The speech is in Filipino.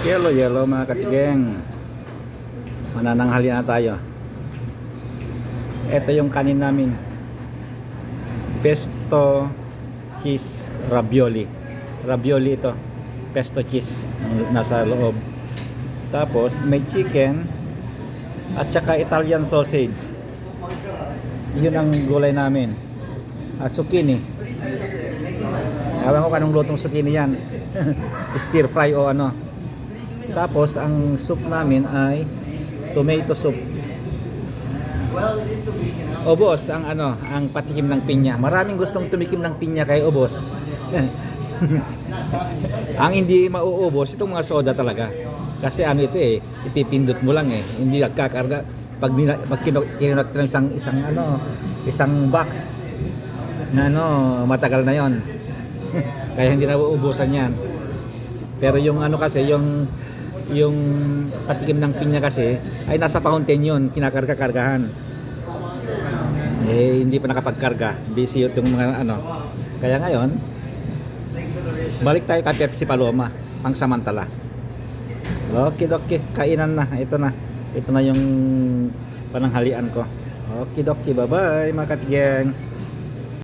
Yellow, yellow mga katigeng. Manananghali na tayo. Ito yung kanin namin. Pesto cheese ravioli. Ravioli ito. Pesto cheese nasa loob. Tapos may chicken at saka Italian sausage. Yun ang gulay namin. At zucchini. Ewan ko kanong lutong zucchini yan. Stir fry o ano. Tapos ang soup namin ay tomato soup. O boss, ang ano, ang patikim ng pinya. Maraming gustong tumikim ng pinya kay o boss. ang hindi mauubos itong mga soda talaga. Kasi ano ito eh, ipipindot mo lang eh. Hindi nagkakarga pag pag kinu- kinunot ng isang isang ano, isang box na ano, matagal na 'yon. Kaya hindi na uubusan 'yan. Pero yung ano kasi, yung yung patikim ng pinya kasi ay nasa fountain yun, kinakarga-kargahan. Eh, hindi pa nakapagkarga. Busy yung mga ano. Kaya ngayon, balik tayo kay Pepsi Paloma, pang samantala. Okay, okay. Kainan na. Ito na. Ito na yung pananghalian ko. Okay, okay. Bye-bye, mga katigyan.